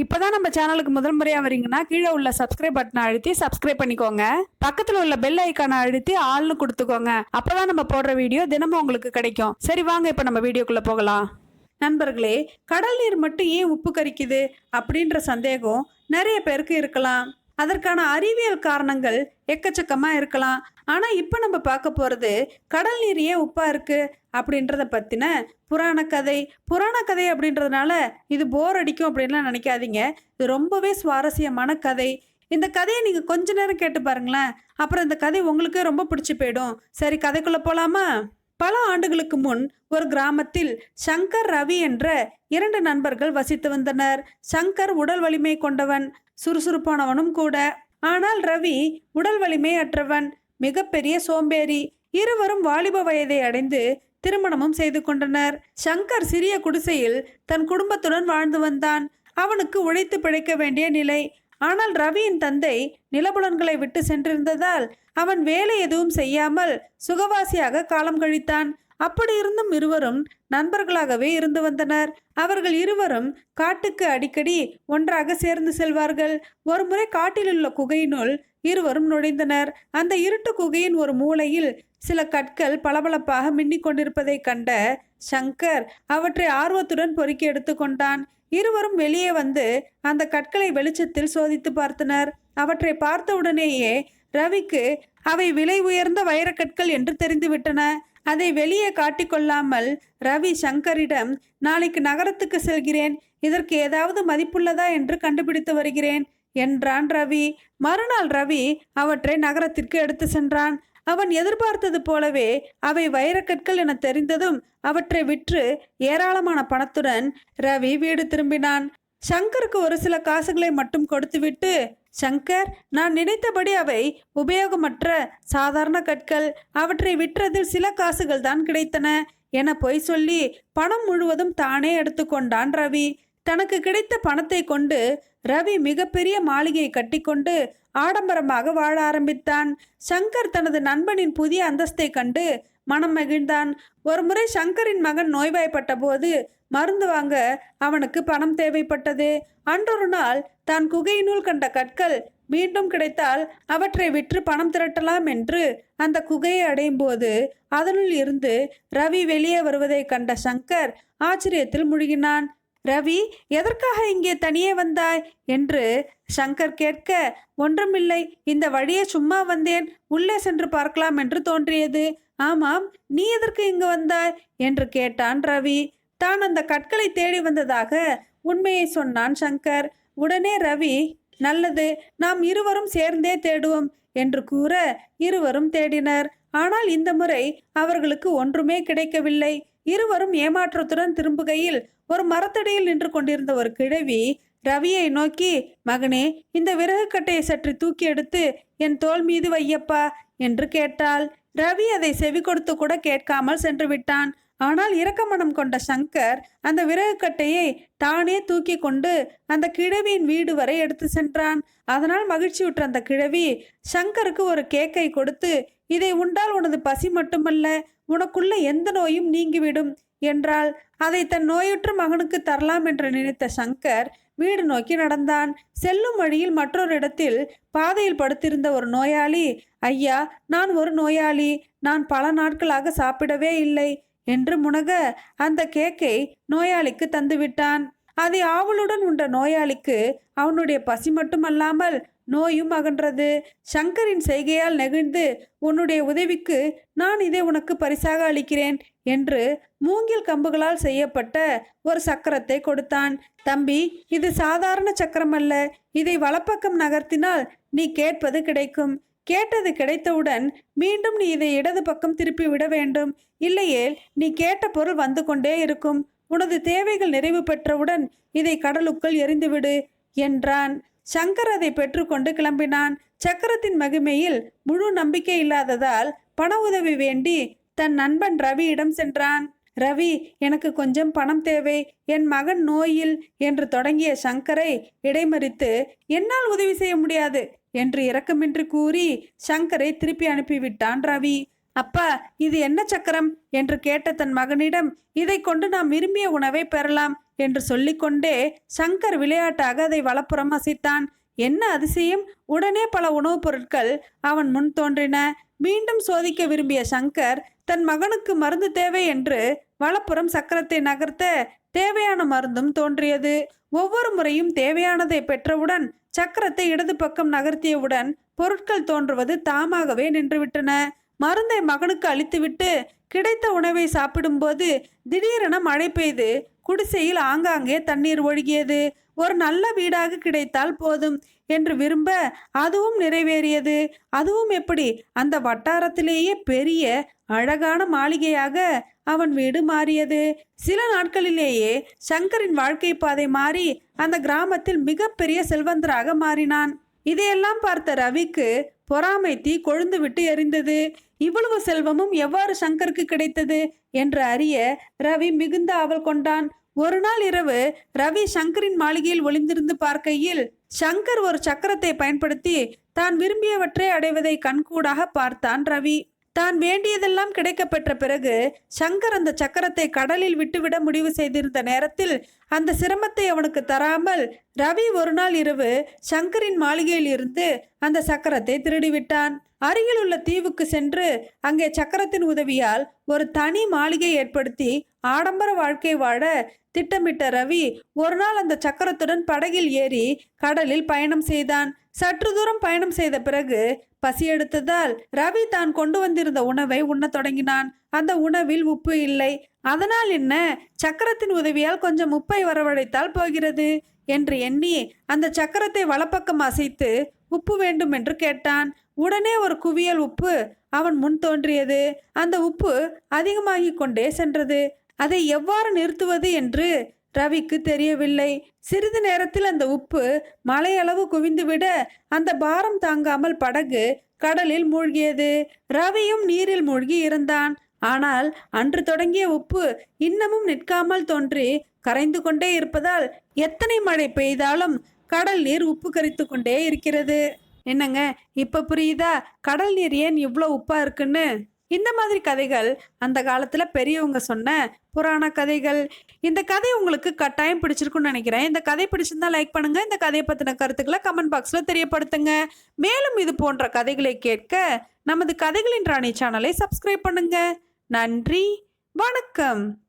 இப்போதான் நம்ம சேனலுக்கு முதல் முறையாக வரீங்கன்னா கீழே உள்ள சப்ஸ்கிரைப் பட்டனை அழுத்தி சப்ஸ்கிரைப் பண்ணிக்கோங்க. பக்கத்தில் உள்ள பெல் ஐக்கானை அழுத்தி ஆள்னு கொடுத்துக்கோங்க. அப்போதான் நம்ம போடுற வீடியோ தினமும் உங்களுக்கு கிடைக்கும். சரி வாங்க இப்போ நம்ம வீடியோக்குள்ளே போகலாம். நண்பர்களே கடல் நீர் மட்டும் ஏன் உப்பு கரிக்குது? அப்படின்ற சந்தேகம் நிறைய பேருக்கு இருக்கலாம். அதற்கான அறிவியல் காரணங்கள் எக்கச்சக்கமாக இருக்கலாம். ஆனால் இப்போ நம்ம பார்க்க போகிறது கடல் நீர் ஏன் உப்பாக இருக்குது அப்படின்றத பற்றின புராண கதை. புராண கதை அப்படின்றதுனால இது போர் அடிக்கும் அப்படின்லாம் நினைக்காதீங்க. இது ரொம்பவே சுவாரஸ்யமான கதை. இந்த கதையை நீங்கள் கொஞ்ச நேரம் கேட்டு பாருங்களேன். அப்புறம் இந்த கதை உங்களுக்கே ரொம்ப பிடிச்சி போயிடும். சரி கதைக்குள்ளே போகலாமா பல ஆண்டுகளுக்கு முன் ஒரு கிராமத்தில் சங்கர் ரவி என்ற இரண்டு நண்பர்கள் வசித்து வந்தனர். சங்கர் உடல் வலிமை கொண்டவன் சுறுசுறுப்பானவனும் கூட. ஆனால் ரவி உடல் வலிமை அற்றவன் மிகப்பெரிய சோம்பேறி. இருவரும் வாலிப வயதை அடைந்து திருமணமும் செய்து கொண்டனர். சங்கர் சிறிய குடிசையில் தன் குடும்பத்துடன் வாழ்ந்து வந்தான். அவனுக்கு உழைத்து பிழைக்க வேண்டிய நிலை. ஆனால் ரவியின் தந்தை நிலபுலன்களை விட்டு சென்றிருந்ததால் அவன் வேலை எதுவும் செய்யாமல் சுகவாசியாக காலம் கழித்தான். அப்படி இருந்தும் இருவரும் நண்பர்களாகவே இருந்து வந்தனர். அவர்கள் இருவரும் காட்டுக்கு அடிக்கடி ஒன்றாக சேர்ந்து செல்வார்கள். ஒருமுறை காட்டிலுள்ள குகையினுள் இருவரும் நுழைந்தனர். அந்த இருட்டு குகையின் ஒரு மூலையில் சில கற்கள் பளபளப்பாக மின்னிக் கொண்டிருப்பதைக் கண்ட சங்கர் அவற்றை ஆர்வத்துடன் பொறுக்கி எடுத்துக்கொண்டான். இருவரும் வெளியே வந்து அந்த கற்களை வெளிச்சத்தில் சோதித்து பார்த்தனர். அவற்றை பார்த்தவுடனேயே ரவிக்கு அவை விலை உயர்ந்த வைரக்கற்கள் என்று தெரிந்துவிட்டன அதை வெளியே காட்டிக்கொள்ளாமல் ரவி சங்கரிடம் நாளைக்கு நகரத்துக்கு செல்கிறேன். இதற்கு ஏதாவது மதிப்புள்ளதா என்று கண்டுபிடித்து வருகிறேன் என்றான் ரவி. மறுநாள் ரவி அவற்றை நகரத்திற்கு எடுத்து சென்றான். அவன் எதிர்பார்த்தது போலவே அவை வைரக்கற்கள் என தெரிந்ததும் அவற்றை விற்று ஏராளமான பணத்துடன் ரவி வீடு திரும்பினான். சங்கருக்கு ஒரு சில காசுகளை மட்டும் கொடுத்துவிட்டு சங்கர் நான் நினைத்தபடி அவை உபயோகமற்ற சாதாரண கற்கள். அவற்றை விற்றதில் சில காசுகள் தான் கிடைத்தன என பொய் சொல்லி பணம் முழுவதும் தானே எடுத்துக்கொண்டான் ரவி. தனக்கு கிடைத்த பணத்தை கொண்டு ரவி மிகப்பெரிய மாளிகையை கட்டிக்கொண்டு ஆடம்பரமாக வாழ ஆரம்பித்தான். சங்கர் தனது நண்பனின் புதிய அந்தஸ்தை கண்டு மனம் மகிழ்ந்தான். ஒருமுறை சங்கரின் மகன் நோய்வாய்ப்பட்ட போது மருந்து வாங்க அவனுக்கு பணம் தேவைப்பட்டது. அன்றொரு நாள் தான் குகையினுள் கண்ட கற்கள் மீண்டும் கிடைத்தால் அவற்றை விற்று பணம் திரட்டலாம் என்று அந்த குகையை அடையும் போது அதனுள் இருந்து ரவி வெளியே வருவதை கண்ட சங்கர் ஆச்சரியத்தில் முழுகினான். ரவி எதற்காக இங்கே தனியே வந்தாய்? என்று சங்கர் கேட்க ஒன்றுமில்லை இந்த வழியே சும்மா வந்தேன். உள்ளே சென்று பார்க்கலாம் என்று தோன்றியது. ஆமாம் நீ எதற்கு இங்கு வந்தாய்? என்று கேட்டான் ரவி. தான் அந்த கற்களை தேடி வந்ததாக உண்மையை சொன்னான் சங்கர். உடனே ரவி நல்லது நாம் இருவரும் சேர்ந்தே தேடுவோம் என்று கூற இருவரும் தேடினர். ஆனால் இந்த முறை அவர்களுக்கு ஒன்றுமே கிடைக்கவில்லை. இருவரும் ஏமாற்றத்துடன் திரும்புகையில் ஒரு மரத்தடியில் நின்று கொண்டிருந்த ஒரு கிழவி ரவியை நோக்கி மகனே இந்த விறகு கட்டையை சற்று தூக்கி எடுத்து என் தோள் மீது வையப்பா என்று கேட்டாள். ரவி அதை செவி கொடுத்து கூட கேட்காமல் சென்று விட்டான். ஆனால் இரக்கமனம் கொண்ட சங்கர் அந்த விறகுக்கட்டையை தானே தூக்கி கொண்டு அந்த கிழவியின் வீடு வரை எடுத்து சென்றான். அதனால் மகிழ்ச்சியுற்ற அந்த கிழவி சங்கருக்கு ஒரு கேக்கை கொடுத்து இதை உண்டால் உனது பசி மட்டுமல்ல உனக்குள்ள எந்த நோயும் நீங்கிவிடும் என்றால் அதை தன் நோயுற்ற மகனுக்கு தரலாம் என்று நினைத்த சங்கர் வீடு நோக்கி நடந்தான். செல்லும் வழியில் மற்றொரு இடத்தில் பாதையில் படுத்திருந்த ஒரு நோயாளி ஐயா நான் ஒரு நோயாளி. நான் பல நாட்களாக சாப்பிடவே இல்லை. என்று முனக அந்த கேக்கை நோயாளிக்கு தந்துவிட்டான். அதை ஆவலுடன் உண்ட நோயாளிக்கு அவனுடைய பசி மட்டுமல்லாமல் நோயும் அகன்றது. சங்கரின் செய்கையால் நெகிழ்ந்து உன்னுடைய உதவிக்கு நான் இதை உனக்கு பரிசாக அளிக்கிறேன் என்று மூங்கில் கம்புகளால் செய்யப்பட்ட ஒரு சக்கரத்தை கொடுத்தான். தம்பி இது சாதாரண சக்கரம் அல்ல இதை வலப்பக்கம் நகர்த்தினால் நீ கேட்பது கிடைக்கும். கேட்டது கிடைத்தவுடன் மீண்டும் நீ இதை இடது பக்கம் திருப்பி விட வேண்டும். இல்லையேல் நீ கேட்ட பொருள் வந்து கொண்டே இருக்கும். உனது தேவைகள் நிறைவு பெற்றவுடன் இதை கடலுக்குள் எறிந்துவிடு என்றான். சங்கர் அதை பெற்றுக்கொண்டு கிளம்பினான். சக்கரத்தின் மகிமையில் முழு நம்பிக்கை இல்லாததால் பண உதவி வேண்டி தன் நண்பன் ரவியிடம் சென்றான். ரவி எனக்கு கொஞ்சம் பணம் தேவை. என் மகன் நோயில் என்று தொடங்கிய சங்கரை இடைமறித்து என்னால் உதவி செய்ய முடியாது. என்று இரக்கமின்றி கூறி சங்கரை திருப்பி அனுப்பிவிட்டான் ரவி. அப்பா இது என்ன சக்கரம்? என்று கேட்ட தன் மகனிடம் இதை கொண்டு நாம் விரும்பிய உணவை பெறலாம் என்று சொல்லிக்கொண்டே சங்கர் விளையாட்டாக அதை வலப்புறம் அசைத்தான். என்ன அதிசயம்? உடனே பல உணவுப் பொருட்கள் அவன் முன் தோன்றின. மீண்டும் சோதிக்க விரும்பிய சங்கர் தன் மகனுக்கு மருந்து தேவை என்று வலப்புறம் சக்கரத்தை நகர்த்த தேவையான மருந்தும் தோன்றியது. ஒவ்வொரு முறையும் தேவையானதை பெற்றவுடன் சக்கரத்தை இடது பக்கம் நகர்த்தியவுடன் பொருட்கள் தோன்றுவது தாமாகவே நின்றுவிட்டன. மருந்தை மகனுக்கு அளித்துவிட்டு கிடைத்த உணவை சாப்பிடும்போது திடீரென மழை பெய்து குடிசையில் ஆங்காங்கே தண்ணீர் ஒழுகியது. ஒரு நல்ல வீடாக கிடைத்தால் போதும் என்று விரும்ப அதுவும் நிறைவேறியது. அதுவும் எப்படி? அந்த வட்டாரத்திலேயே பெரிய அழகான மாளிகையாக அவன் வீடு மாறியது. சில நாட்களிலேயே சங்கரின் வாழ்க்கை பாதை மாறி அந்த கிராமத்தில் மிகப்பெரிய செல்வந்தராக மாறினான். இதையெல்லாம் பார்த்த ரவிக்கு பொறாமை தீ கொழுந்து விட்டு எரிந்தது. இவ்வளவு செல்வமும் எவ்வாறு சங்கருக்கு கிடைத்தது என்று அறிய ரவி மிகுந்த ஆவல் கொண்டான். ஒரு நாள் இரவு ரவி சங்கரின் மாளிகையில் ஒளிந்திருந்து பார்க்கையில் சங்கர் ஒரு சக்கரத்தை பயன்படுத்தி தான் விரும்பியவற்றை அடைவதை கண்கூடாக பார்த்தான் ரவி. தான் வேண்டியதெல்லாம் கிடைக்கப்பெற்ற பிறகு சங்கர் அந்த சக்கரத்தை கடலில் விட்டுவிட முடிவு செய்திருந்த நேரத்தில் அந்த சிரமத்தை அவனுக்கு தராமல் ரவி ஒரு நாள் இரவு சங்கரின் மாளிகையில் இருந்து அந்த சக்கரத்தை திருடிவிட்டான். அருகில் உள்ள தீவுக்கு சென்று அங்கே சக்கரத்தின் உதவியால் ஒரு தனி மாளிகை ஏற்படுத்தி ஆடம்பர வாழ்க்கை வாழ திட்டமிட்ட ரவி ஒரு நாள் அந்த சக்கரத்துடன் படகில் ஏறி கடலில் பயணம் செய்தான். சற்று தூரம் பயணம் செய்த பிறகு பசி எடுத்ததால் ரவி தான் கொண்டு வந்திருந்த உணவை உண்ணத் தொடங்கினான். அந்த உணவில் உப்பு இல்லை. அதனால் என்ன? சக்கரத்தின் உதவியால் கொஞ்சம் உப்பை வரவழைத்தால் போகிறது என்று எண்ணி அந்த சக்கரத்தை வலப்பக்கம் அசைத்து உப்பு வேண்டும் என்று கேட்டான். உடனே ஒரு குவியல் உப்பு அவன் முன் தோன்றியது. அந்த உப்பு அதிகமாகிக் கொண்டே சென்றது. அதை எவ்வாறு நிறுத்துவது என்று ரவிக்கு தெரியவில்லை. சிறிது நேரத்தில் அந்த உப்பு மலையளவு குவிந்துவிட அந்த பாரம் தாங்காமல் படகு கடலில் மூழ்கியது. ரவியும் நீரில் மூழ்கி இருந்தான். ஆனால் அன்று தொடங்கிய உப்பு இன்னமும் நிற்காமல் தோன்றி கரைந்து கொண்டே இருப்பதால் எத்தனை மழை பெய்தாலும் கடல் நீர் உப்பு கரித்து கொண்டே இருக்கிறது. என்னங்க இப்ப புரியுதா? கடல் நீர் ஏன் இவ்வளோ உப்பா இருக்குன்னு? இந்த மாதிரி கதைகள் அந்த காலத்தில் பெரியவங்க சொன்ன புராண கதைகள். இந்த கதை உங்களுக்கு கட்டாயம் பிடிச்சிருக்குன்னு நினைக்கிறேன். இந்த கதை பிடிச்சிருந்தா லைக் பண்ணுங்க. இந்த கதையை பற்றின கருத்துக்களை கமெண்ட் பாக்ஸில் தெரியப்படுத்துங்க. மேலும் இது போன்ற கதைகளை கேட்க நமது கதைகளின் ராணி சேனலை சப்ஸ்கிரைப் பண்ணுங்க. நன்றி. வணக்கம்.